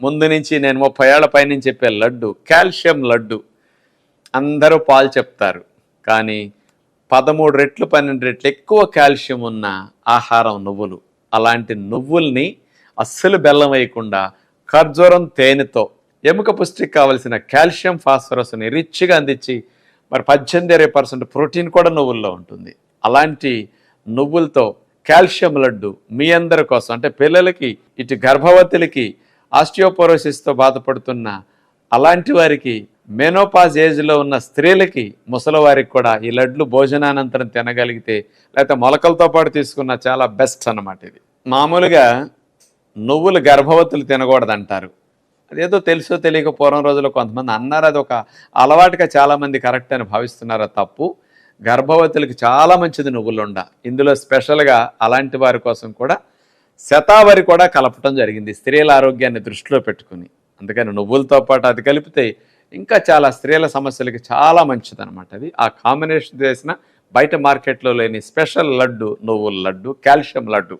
ముందు నుంచి నేను ముప్పై ఏళ్ళ పైనుంచి చెప్పే లడ్డు కాల్షియం లడ్డు అందరూ పాలు చెప్తారు. కానీ పదమూడు రెట్లు పన్నెండు రెట్లు ఎక్కువ కాల్షియం ఉన్న ఆహారం నువ్వులు. అలాంటి నువ్వుల్ని అస్సలు బెల్లం వేయకుండా ఖర్జూరం తేనెతో ఎముక పుష్టికి కావలసిన కాల్షియం ఫాస్ఫరస్ని రిచ్గా అందించి మరి పద్దెనిమిది ఇరవై పర్సెంట్ ప్రోటీన్ కూడా నువ్వుల్లో ఉంటుంది. అలాంటి నువ్వులతో కాల్షియం లడ్డు మీ అందరి కోసం అంటే పిల్లలకి ఇటు గర్భవతులకి ఆస్టియోపోరోసిస్తో బాధపడుతున్న అలాంటి వారికి మెనోపాజ్ ఏజ్లో ఉన్న స్త్రీలకి ముసలివారికి కూడా ఈ లడ్లు భోజనానంతరం తినగలిగితే లేకపోతే మొలకలతో పాటు తీసుకున్న చాలా బెస్ట్ అన్నమాట ఇది. మామూలుగా నువ్వులు గర్భవతులు తినకూడదంటారు. అదేదో తెలుసో తెలియక పూర్వం రోజుల్లో కొంతమంది అన్నారు అది ఒక అలవాటుగా చాలామంది కరెక్ట్ అని భావిస్తున్నారు తప్పు. గర్భవతులకి చాలా మంచిది నువ్వులుండ. ఇందులో స్పెషల్గా అలాంటి వారి కోసం కూడా శతావరి కూడా కలపటం జరిగింది. స్త్రీల ఆరోగ్యాన్ని దృష్టిలో పెట్టుకుని. అందుకని నువ్వులతో పాటు అది కలిపితే ఇంకా చాలా స్త్రీల సమస్యలకి చాలా మంచిదనమాట అది. ఆ కాంబినేషన్ చేసిన బయట మార్కెట్లో లేని స్పెషల్ లడ్డు నువ్వుల లడ్డు కాల్షియం లడ్డు.